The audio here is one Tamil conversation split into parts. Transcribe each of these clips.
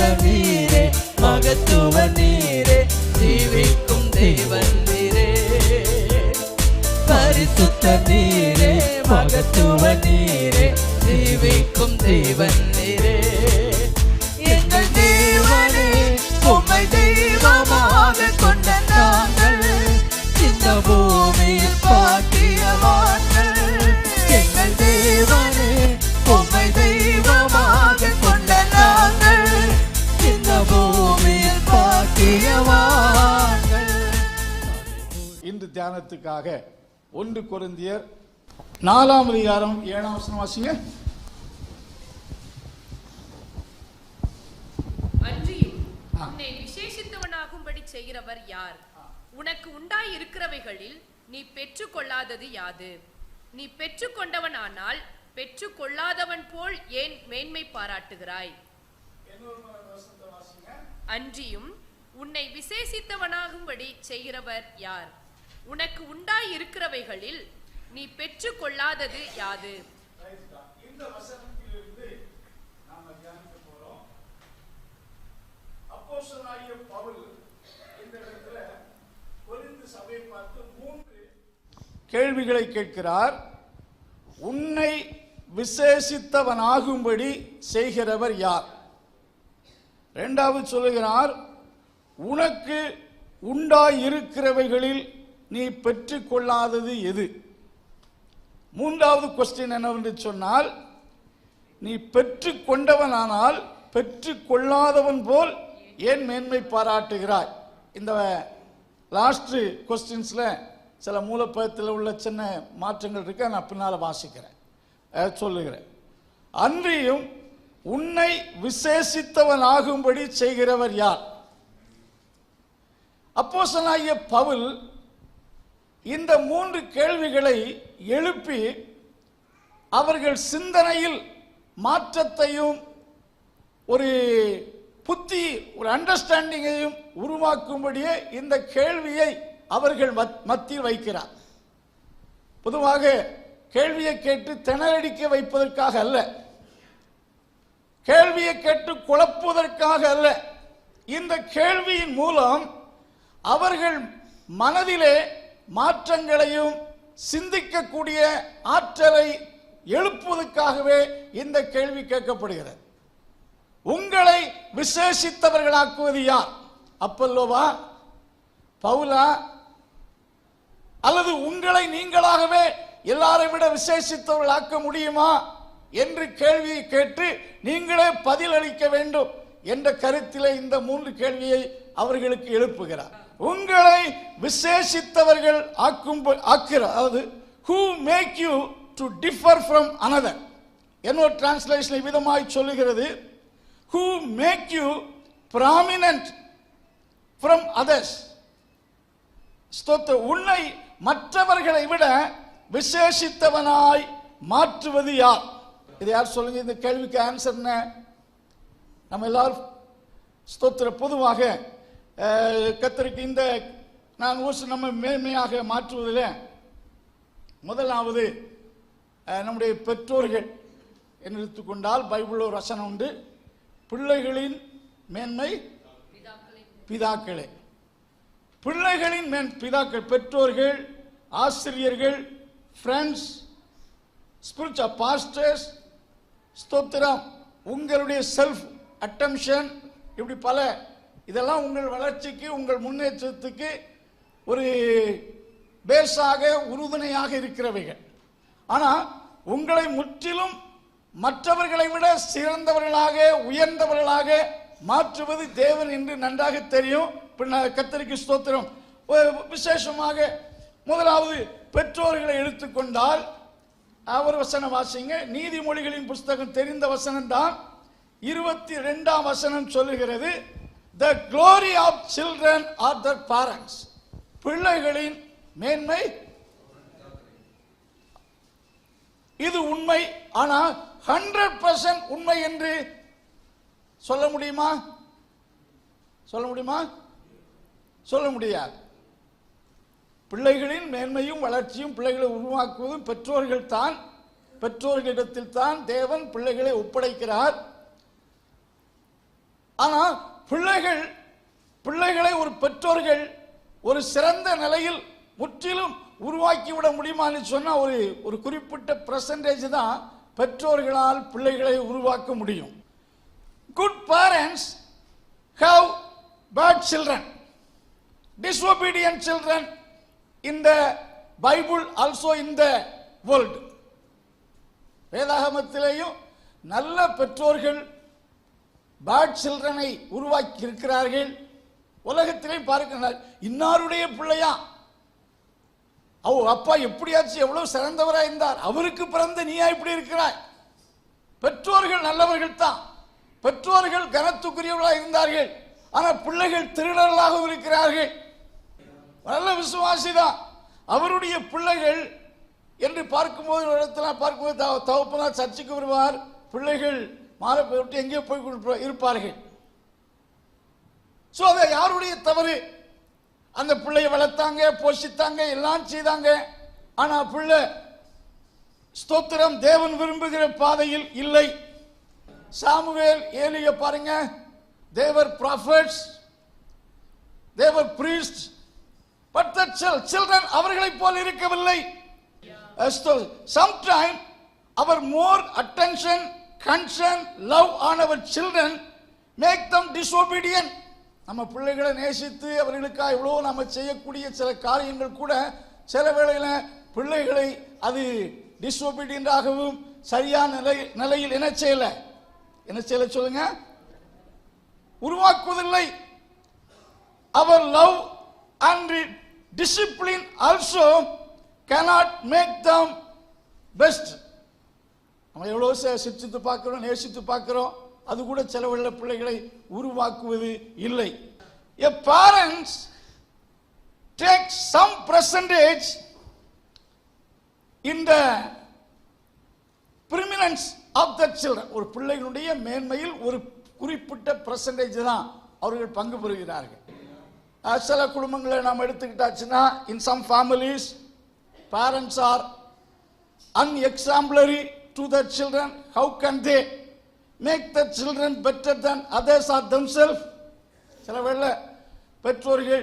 பரிசுத்த நீரே மகத்துவ நீரே ஜீவிக்கும் தேவன் நீரே. பரிசுத்த நீரே மகத்துவ நீரே ஜீவிக்கும் தேவன் நீரே. இன்று தியானத்துக்காக ஒன்று கொரிந்தியர் நாலாம் அதிகாரம் ஏழாம் வசனம் வாசிங்க. உன்னை விசேஷித்தவனாகும்படி செய்கிறவர் யார்? உனக்கு உண்டாய் இருக்கிறவைகளில் நீ பெற்றுக்கொள்ளாதது யாது? நீ பெற்றுக்கொண்டவனானால் பெற்றுக்கொள்ளாதவன் போல் ஏன் மேன்மை பாராட்டுகிறாய்? அன்றியும் உன்னை விசேஷித்தவனாகும்படி செய்கிறவர் யார்? உனக்கு உண்டாய் இருக்கிறவைகளில் நீ பெற்றுக்கொள்ளாதது யாது? இந்த வசனத்திலிருந்து நாம தியானிக்க போறோம். அப்போஸ்தலனாகிய பவுல் இந்த இடத்துல கொரிந்து சபையை பார்த்து மூன்று கேள்விகளை கேட்கிறார். உன்னை விசேஷித்தவனாகும்படி செய்கிறவர் யார்? இரண்டாவது சொல்லுகிறார் உனக்கு உண்டாயிருக்கிறவைகளில் நீ பெற்றுக்கொள்ளாதது எது? மூன்றாவது கொஸ்டின் என்னவென்று சொன்னால் நீ பெற்று கொண்டவனானால் பெற்று கொள்ளாதவன் போல் ஏன் மேன்மை பாராட்டுகிறாய்? இந்த லாஸ்ட் கொஸ்டின்ஸில் சில மூலப்பதத்தில் உள்ள சின்ன மாற்றங்கள் இருக்கு நான் பின்னால் வாசிக்கிறேன். சொல்லுகிறேன். அன்றியும் உன்னை விசேஷித்தவன் ஆகும்படி செய்கிறவர் யார்? அப்போஸ்தலனாகிய பவுல் இந்த மூன்று கேள்விகளை எழுப்பி அவர்கள் சிந்தனையில் மாற்றத்தையும் ஒரு புத்தி ஒரு அண்டர்ஸ்டாண்டிங்கையும் உருவாக்கும்படியே இந்த கேள்வியை அவர்கள் மத்- மத்தியில் வைக்கிறார். பொதுவாக கேள்வியை கேட்டு திணறடிக்க வைப்பதற்காக அல்ல. கேள்வியை கேட்டு குழப்புவதற்காக அல்ல. இந்த கேள்வியின் மூலம் அவர்கள் மனதிலே மாற்றங்களையும் சிந்திக்கக்கூடிய ஆற்றலை எழுப்புவதற்காகவே இந்த கேள்வி கேட்கப்படுகிறது. உங்களை விசேஷித்தவர்களாக்குவது யார்? அப்பல்லோவா? பவுலா? அல்லது உங்களை நீங்களாகவே எல்லாரை விட விசேஷித்தவர்களாக்க முடியுமா? என்று கேள்வியை கேட்டு நீங்களே பதிலளிக்க வேண்டும் என்ற கருத்திலே இந்த மூன்று கேள்வியை அவர்களுக்கு எழுப்புகிறார். உங்களை விசேஷித்தவர்கள் ஆக்கும் ஆக்கிற அதாவது who make you to differ from another என்னோட டிரான்ஸ்லேஷன் விதமாய் சொல்லுகிறது who make you prominent from others ஸ்தோத்திர உன்னை மற்றவர்களை விட விசேஷித்தவனாய் மாற்றுவது யார்? இது யார் சொல்லுங்க? இந்த கேள்விக்கு ஆன்சர் என்ன? நம்ம எல்லாரும் ஸ்தோத்திர பொதுவாக கத்தருக்கு இந்த நான் ஊசு நம்ம மேன்மையாக மாற்றுவதில் முதலாவது நம்முடைய பெற்றோர்கள் என்று எடுத்துக்கொண்டால் பைபிள் ஒரு வசனம் உண்டு. பிள்ளைகளின் மேன்மை பிதாக்களே. பிள்ளைகளின் மேன் பிதாக்கள் பெற்றோர்கள் ஆசிரியர்கள் ஃப்ரெண்ட்ஸ் ஸ்பிரிச்சுவல் பாஸ்டர்ஸ் ஸ்தோத்திரம். உங்களுடைய செல்ஃப் அட்டம்ஷன் இப்படி பல இதெல்லாம் உங்கள் வளர்ச்சிக்கு உங்கள் முன்னேற்றத்துக்கு ஒரு பேஸாக உறுதுணையாக இருக்கிறவைகள். ஆனால் உங்களை முற்றிலும் மற்றவர்களை விட சிறந்தவர்களாக உயர்ந்தவர்களாக மாற்றுவது தேவன் என்று நன்றாக தெரியும். பின்ன கத்தரிக்கு ஸ்தோத்திரம். விசேஷமாக முதலாவது பெற்றோர்களை எடுத்துக்கொண்டால் அவர் வசனம் வாசிங்க. நீதிமொழிகளின் புஸ்தகம் தெரிந்த வசனம் தான் இருபத்தி ரெண்டாம் வசனம் சொல்லுகிறது. The glory of children are the parents பிள்ளைகளின் மேன்மை இது உண்மை. ஆனால் ஹண்ட்ரட் பர்சன்ட் உண்மை என்று சொல்ல முடியுமா? சொல்ல முடியுமா? சொல்ல முடியாது. பிள்ளைகளின் மேன்மையும் வளர்ச்சியும் பிள்ளைகளை உருவாக்குவதும் பெற்றோர்கள் தான். பெற்றோர்களிடத்தில் தான் தேவன் பிள்ளைகளை ஒப்படைக்கிறார். ஆனால் பிள்ளைகள் பிள்ளைகளை ஒரு பெற்றோர்கள் ஒரு சிறந்த நிலையில் முற்றிலும் உருவாக்கி விட முடியுமான்னு சொன்னால் ஒரு ஒரு குறிப்பிட்ட பர்சன்டேஜ் தான் பெற்றோர்களால் பிள்ளைகளை உருவாக்க முடியும். Good parents have bad children disobedient children இந்த பைபிள் ஆல்சோ இந்த வேர்ல்டு வேதாகமத்திலேயும் நல்ல பெற்றோர்கள் பேட் சில்ட்ரனை உருவாக்கி இருக்கிறார்கள் உலகத்திலே பார்க்கிறார் இன்னாருடைய பிள்ளையா? அவ அப்பா எப்படியாச்சும் எவ்வளவு சிறந்தவராக இருந்தார்? அவருக்கு பிறந்த நீயா இப்படி இருக்கிறாய்? பெற்றோர்கள் நல்லவர்கள் தான். பெற்றோர்கள் கனத்துக்குரியவர்களாக இருந்தார்கள். ஆனால் பிள்ளைகள் திருடர்களாகவும் இருக்கிறார்கள். நல்ல விசுவாசி தான். அவருடைய பிள்ளைகள் என்று பார்க்கும்போது ஒரு இடத்துல பார்க்கும்போது தவ- தகப்பனார் சர்ச்சைக்கு வருவார். பிள்ளைகள் மாலை விட்டு எங்கேயோ போய் இருப்பார்கள். ஸோ அதை யாருடைய தவறு? அந்த பிள்ளையை வளர்த்தாங்க போஷித்தாங்க எல்லாம் செய்தாங்க. ஆனால் பிள்ளை ஸ்தோத்திரம் தேவன் விரும்புகிற பாதையில் இல்லை. சாமுவேல் ஏலிய பாருங்க. They were prophets they were priest but the children அவர்களைப் போல் இருக்கவில்லை. Sometime their more attention concern love on their children make them disobedient நம்ம பிள்ளைகளை நேசித்து அவர்களுக்காக இவ்வளோ நம்ம செய்யக்கூடிய சில காரியங்கள் கூட சில வேளையில் பிள்ளைகளை அது டிசோபீடியன்டாகவும் சரியான நிலை நிலையில் என்ன செய்யலை? என்ன செய்யலை சொல்லுங்க? உருவாக்குவதில்லை. Their love and discipline also cannot make them best. நம்ம எவ்வளோ சிரிச்சித்து பார்க்குறோம் நேசித்து பார்க்குறோம் அது கூட செலவுள்ள பிள்ளைகளை உருவாக்குவது இல்லை. A parents take some percentage இந்த பிரிமினன்ஸ் ஆஃப் of the ஒரு பிள்ளைகளுடைய மேன்மையில் ஒரு குறிப்பிட்ட percentage தான் அவர்கள் பங்கு பெறுகிறார்கள் சில குடும்பங்களை நாம் எடுத்துக்கிட்டாச்சுன்னா in some families parents are unexemplary to their children how can they make the children better than others or themselves? சில வேளை பெற்றோர்கள்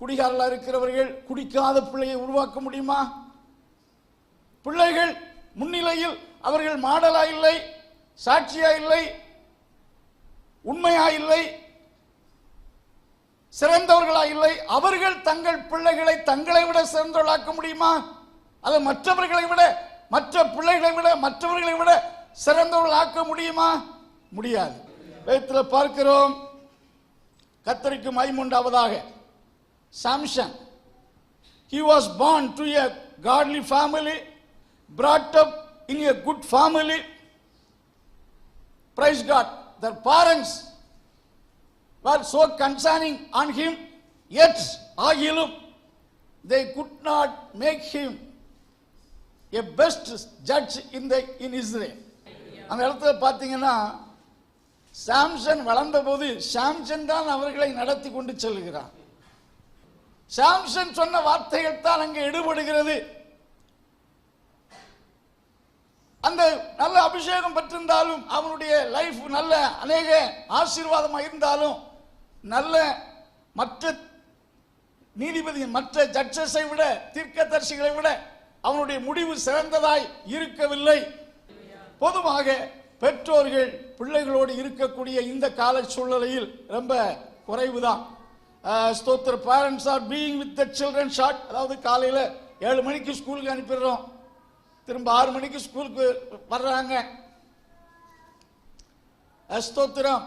குடிகாரர்களாக இருக்கிறவர்கள் குடிக்காத பிள்ளையை உருவாக்க முடியுமா? பிள்ளைகள் முன்னிலையில் அவர்கள் மாடலா இல்லை சாட்சியா இல்லை உண்மையா இல்லை சிறந்தவர்களா இல்லை அவர்கள் தங்கள் பிள்ளைகளை தங்களை விட சிறந்தவர்களாக்க முடியுமா? அல்லது மற்றவர்களை விட மற்ற பிள்ளைகளை விட மற்றவர்களை விட சிறந்தவர்கள் ஆக்க முடியுமா முடியாது வேதத்தில் பார்க்கிறோம் கத்தரிக்கும் ஐமுண்டாவதாக Samson he was born to a godly family brought up in a good family praise God their parents were so concerning on him எட்ஸ் ஆகிலும் they could not make him a best judge in the in Israel அந்த இடத்துல பார்த்தீங்கன்னா சாம்சன் வளர்ந்தபோது சாம்சன் தான் அவர்களை நடத்தி கொண்டு செல்கிறார். சாம்சன் சொன்ன வார்த்தைகள் தான் அங்கே எடுபடுகிறது அந்த நல்ல அபிஷேகம் பெற்றிருந்தாலும் அவனுடைய லைஃப் நல்ல அநேக ஆசீர்வாதமாக இருந்தாலும் நல்ல மற்ற நீதிபதி மற்ற ஜட்ஜஸை விட தீர்க்கதரிசிகளை விட அவனுடைய முடிவு சிறந்ததாய் இருக்கவில்லை. பொதுவாக பெற்றோர்கள் பிள்ளைகளோடு இருக்கக்கூடிய இந்த கால சூழ்நிலையில் ரொம்ப குறைவு தான் ஸ்தோத்திர parents are being with the children short அதாவது காலையில் ஏழு மணிக்கு ஸ்கூலுக்கு அனுப்பிடுறோம். திரும்ப ஆறு மணிக்கு ஸ்கூலுக்கு வர்றாங்க. ஸ்தோத்திரம்.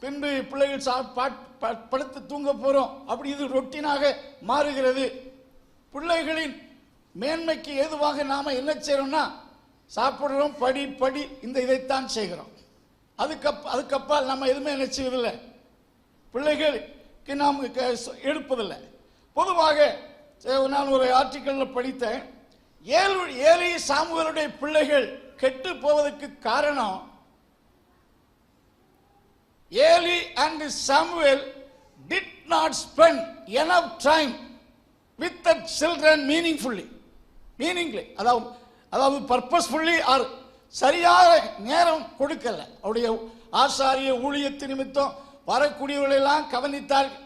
பின்பு பிள்ளைகள் சா பாட்- படுத்து தூங்க போகிறோம் அப்படி இது ரொட்டீனாக மாறுகிறது. பிள்ளைகளின் மேன்மைக்கு ஏதுவாக நாம என்ன செய்யறோம்னா சாப்பிடுறோம் படி படி இந்த இதைத்தான் செய்கிறோம். அதுக்கப் அதுக்கப்பால் நம்ம எதுவுமே என்ன செய்வதில்லை. பிள்ளைகளுக்கு நாம் எடுப்பதில்லை. பொதுவாக நான் ஒரு ஆர்டிக்கலில் படித்தேன். ஏழு ஏழை சாமுவேலுடைய பிள்ளைகள் கெட்டு போவதற்கு காரணம் Eli and Samuel did not spend enough time with the children meaningfully meaningly அதாவது அதாவது பர்பஸ்ஃபுல்லி ஆர் சரியாக நேரம் கொடுக்கல. அவருடைய ஆசாரிய ஊழியத்து நிமித்தம் வரக்கூடியவர்களெல்லாம் கவனித்தார்கள்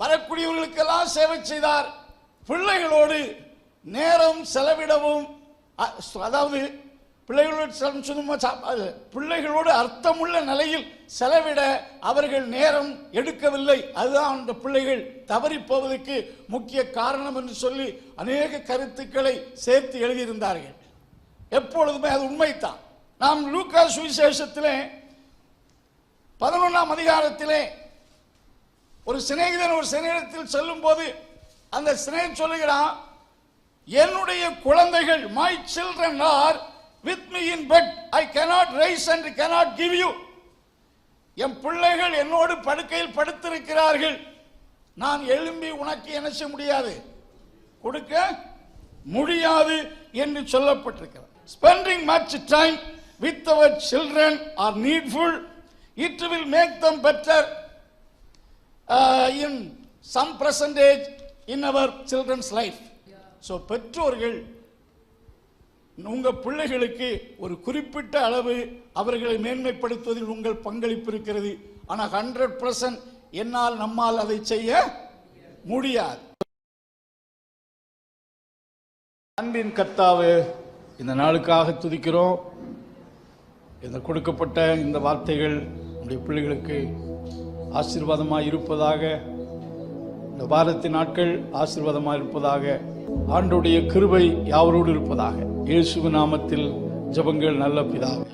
வரக்கூடியவர்களுக்கெல்லாம் சேவை செய்தார். பிள்ளைகளோடு நேரம் செலவிடவும் அதாவது பிள்ளைகளோடு செலம் சும்மா சாப்பாடு பிள்ளைகளோடு அர்த்தமுள்ள நிலையில் செலவிட அவர்கள் நேரம் எடுக்கவில்லை. அதுதான் அந்த பிள்ளைகள் தவறி போவதற்கு முக்கிய காரணம் என்று சொல்லி அநேக கருத்துக்களை சேர்த்து எழுதியிருந்தார்கள். எப்பொழுதுமே அது உண்மைத்தான் நாம் லூக்கா சுவிசேஷத்திலே பதினொன்றாம் அதிகாரத்திலே ஒரு சிநேகிதன் ஒரு சிநேகத்தில் செல்லும் போது அந்த சிநேகம் சொல்லுகிறான் என்னுடைய குழந்தைகள் my children are with me in bed I cannot rise and cannot give you என் பிள்ளைகள் என்னோடு படுக்கையில் படுத்திருக்கிறார்கள். நான் எழும்பி உனக்கு என்ன செய்ய முடியாது? கொடுக்க முடியாது என்று சொல்லப்பட்டிருக்கிறது. Spending much time with their children are needful it will make them better in some percentage in their childrens life so பெற்றோர்கள் உங்கள் பிள்ளைகளுக்கு ஒரு குறிப்பிட்ட அளவு அவர்களை மேன்மைப்படுத்துவதில் உங்கள் பங்களிப்பு இருக்கிறது. ஆனால் ஹண்ட்ரட் பர்சன்ட் என்னால் நம்மால் அதை செய்ய முடியாது. அன்பின் கத்தாவு இந்த நாளுக்காக துதிக்கிறோம். இந்த கொடுக்கப்பட்ட இந்த வார்த்தைகள் நம்முடைய பிள்ளைகளுக்கு ஆசீர்வாதமாக இருப்பதாக இந்த வாரத்தின் நாட்கள் ஆசீர்வாதமாக இருப்பதாக ஆண்டுடைய கிருபை யாவரோடு இருப்பதாக. இயேசு நாமத்தில் ஜெபங்கள் நல்ல பிதாவே.